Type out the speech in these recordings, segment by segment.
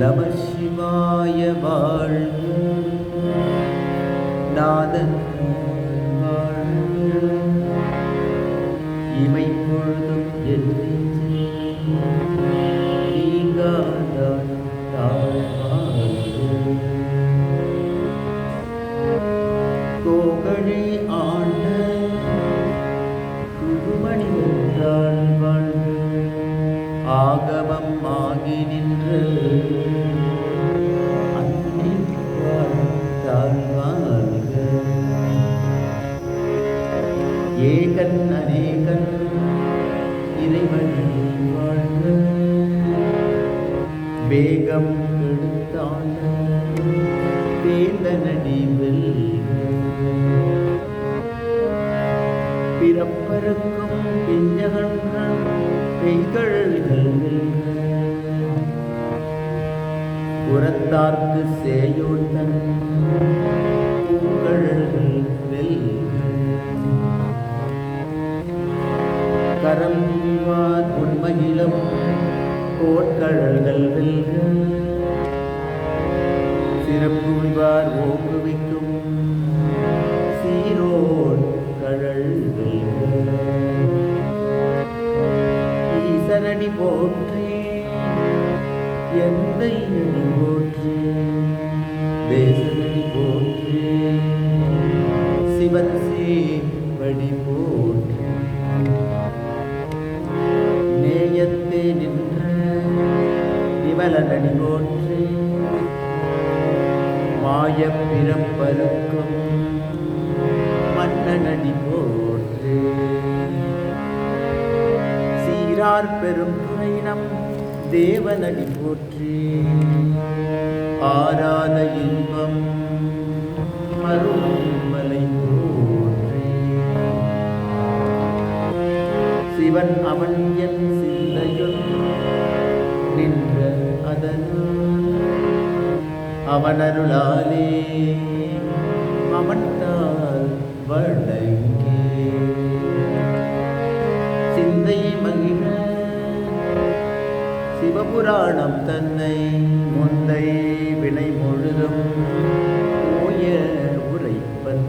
நம சிவாய வாழ்க. பிறப்பருக்கும் பிஞ்சகன்கள் பெய்கழல்கள் புறத்தார்க்கு சேயோத்தன் பூங்கழல்கள் கரம் புரிவார் உண்மையிலும் கோட்கழல்கள் வெல்க. சிறப்புரிவார் ஓங்குவிக்க ஈசனடி போற்றி எந்தை அடி போற்றி சீரார் பெரும் பயணம் தேவனடி போற்றி. ஆராத இன்பம் மருமலை போற்றி. சிவன் அவன் என் சிந்தையுள் நின்ற அதனால் அவனருளாலே அவன்தால் வழங்கி வளை சிவபுராணம் தன்னை முந்தை வினை முழுதும் ஓய உரைப்பன்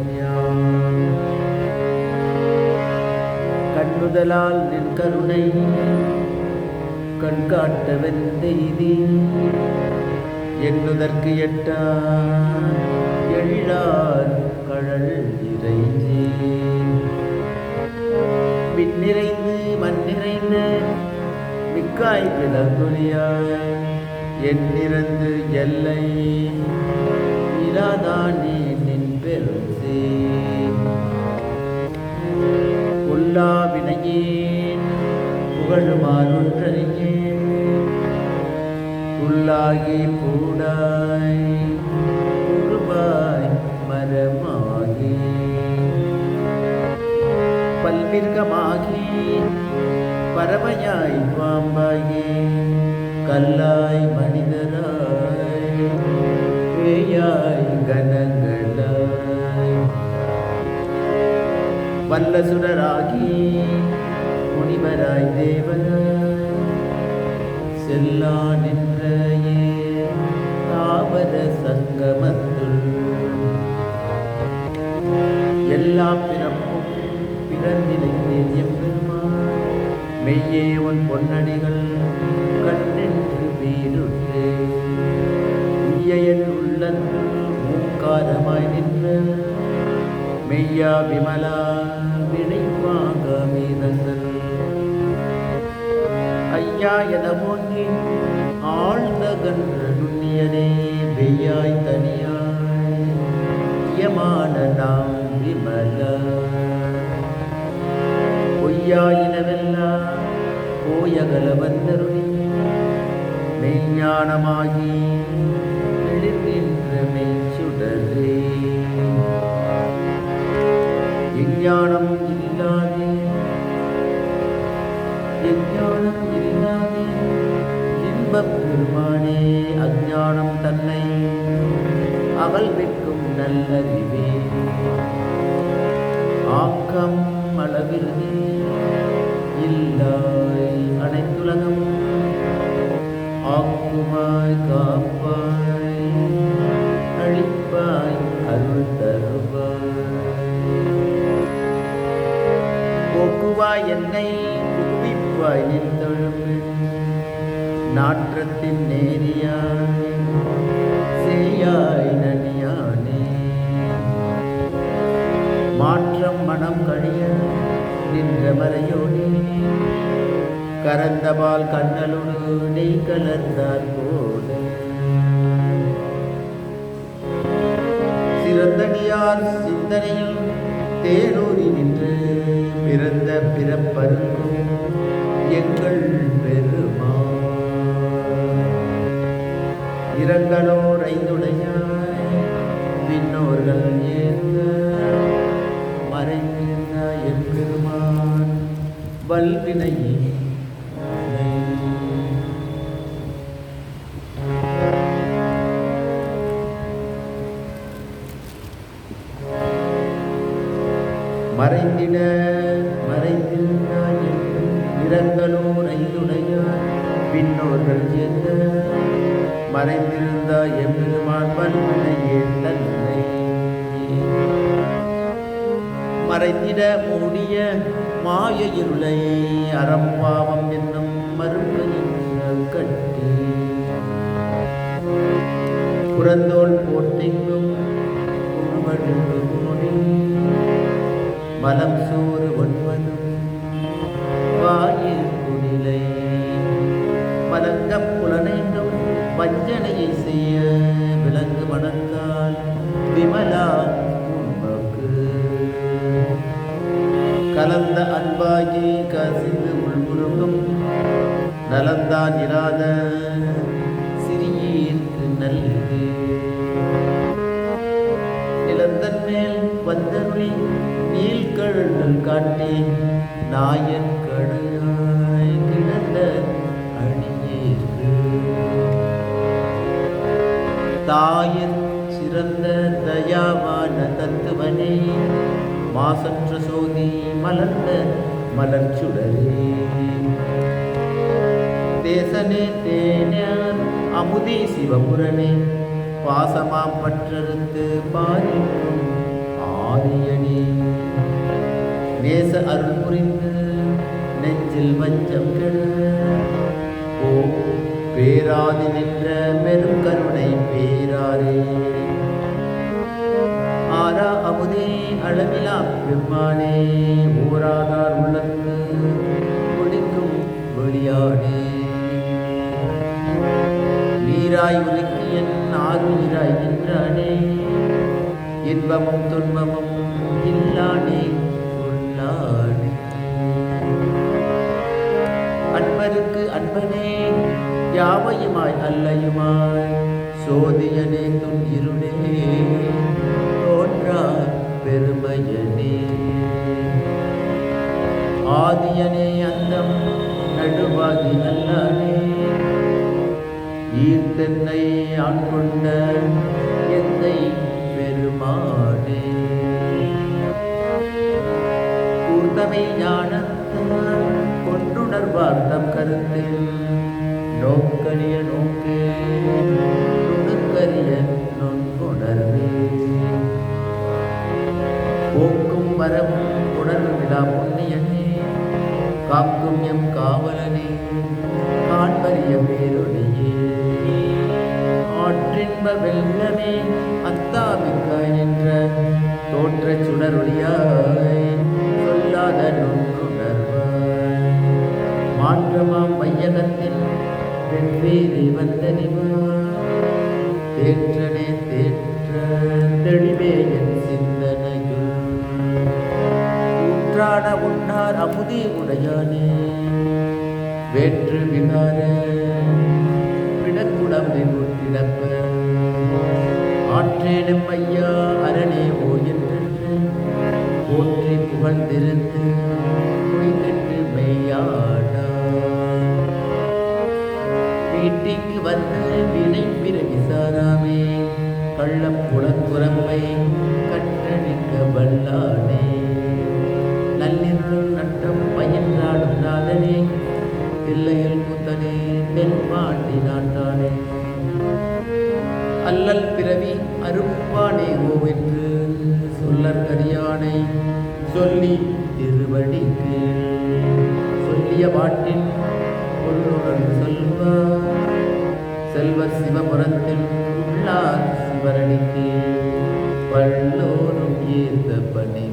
கண்ணுதலால் நின் கருணை கண்காட்ட வெந்தெய்தி. எண்ணுதற்கு எட்டா எழிலார் மிக்காய் விளங்குறியாய் எண்ணிறந்து எல்லை இராதானே நின் பெரும் உள்ளா வினையேன் புகழுமாறொன்றறியேன் உள்ளாகி பூடாய் உருவாய் மரமாகி. பல்விர்கமாகி பறவையாய் பாம்பாயே கல்லாய் மனிதராய் பேயாய் கனங்களாய். வல்ல சுடராகி முனிவராய் தேவராய் செல்லா நின்றையே தாவர சங்கமத்துள். எல்லா பிறப்பும் பிறந்திலைந்தேன் பெருமாள் மெய்யே உன் பொன்னடிகள் கண்ணென்று வீருற்றே உய்யன் உள்ளன்று மூக்காரமாய் நின்ற. மெய்யா விமலா வினைவாக மீதங்கள். ஐயா என போங்கி ஆழ்ந்த கன்ற நுண்ணியனே வெய்யாய் தனியாய் யமான நாம் விமலா. பொய்யாயினவெல்லாம் போயகல வந்தருளி மெய்ஞானமாகி எழுகின்ற மெய்ச்சுடரே. விஞ்ஞானம் இல்லாதே விஞ்ஞானம் இல்லாதே இன்பப் பெருமானே அஞ்ஞானம் தன்னை அவள் வைக்கும் நல்லறிவே. ஆக்கம் அளவிருந்தே இல்லாய் அனைத்துலகம் ஆக்குமாய் காப்பாய் அழிப்பாய் அருள் தருவாய். போக்குவாய் என்னை குவிப்பாய் நின் தொழும்பு நாற்றத்தின் நேரியாய் சேயாய் நனியானே. மாற்றம் மனம் கழிய நின்ற மறையோனே கரந்தபால் கண்ணலுடு நெய் கலந்தார் போல. சிறந்தடியார் சிந்தனையில் தேனூரி நின்று பிறந்த பிறப்பருக்கும் எங்கள் பெருமா இரங்கலோர் ஐந்துடையாய் பின்னோர்கள் ஏற்க மறைந்த எம்பெருமான். வல்வினையே மறைந்திட மறைந்திருந்தாய் என்றும் இரங்களோர் ஐந்துடையாய் பின்னோர்கள் சேர்ந்த மறைந்திருந்தாய் எம்பெருமான் வல்வினையே தன்னை? மறைந்திட மூடிய மாய இருளை அறம்பாவம் என்னும் மறுபடியும் கட்டி. புறந்தோல் போர்த்தெங்கும் உருவழுந்து மூடி. மலம் சோறு ஒன்பதும் வாயில் குடிலை. மலங்க புலனைந்தும் வஞ்சனையை செய்ய நலந்தான் இராத சிறியீர்க்கு நல்லது. நிலந்தன் மேல் வந்தருளி நீள்கழல் காட்டி நாயன் கடையாய் கிடந்த அணியேற்கு தாயின் சிறந்த தயாவான தத்துவனே மாசற்ற சோதி மலர்ந்த மலர்ச்சுடரே. தேசனே தேனார் அமுதி சிவபுரனே பாசமாம் பற்றறுத்து பாதிக்கும் ஆரியனே. நேச அருள் புரிந்து நெஞ்சில் வஞ்சம் கெடு. ஓ பேராதி நின்ற பெரும் கருணை பேராரே. ஆரா அமுதே அளவிலா பெருமானே. ஊராதார் உள்ளத்து ஒளிக்கும் வெளியானே நீராய் என் ஆறுயிராய் நின்றானே. இன்பமும் துன்பமும் இல்லானே உள்ளானே அன்பருக்கு அன்பனே யாவையுமாய் அல்லையுமாய்? சோதியனே துன் இரு ஈர்த்தென்னை ஆட்கொண்ட என்னை பெருமானே. கூர்த்தமை ஞானத்தால் கொண்டுணர்வார் தம் கருத்தில் நோக்கரிய நோக்கே நுணுக்கரிய நுண்குணர்வே. போக்கும் வரவும் உணர்வு விழா புண்ணியனே காக்கும் எம் காவலனே வெவ்வேறு வந்தனிவா தேற்றனே தேற்ற தெளிவே என் சிந்தனையுள். ஊற்றான உன்னார் அமுதே உடையானே. வேற்று விகார விடக்குடம்பை முற்றிடப்ப ஆற்றேனும் ஐயா அரணே ஓ போற்றி புகழ்ந்திருந்து வந்து வினை பிறவி சாராமே. கள்ளப்புலக்குரம்பை கற்றழிக்க வல்லானே. நல்லிருள் நட்டம் பயின்றாடும் நாதனே. தில்லையில் குத்தனே தென் பாண்டி நாட்டானே அல்லல் பிறவி அருப்பானே ஓவென்று சொல்லற் கரியானை சொல்லி திருவடிக்கு சொல்லிய பாட்டின் பொருளுடன் சொல்வார். செல்வ சிவபுரத்தில் உள்ளார் சிவரணிக்கு. பல்லோரும் ஏந்தபடி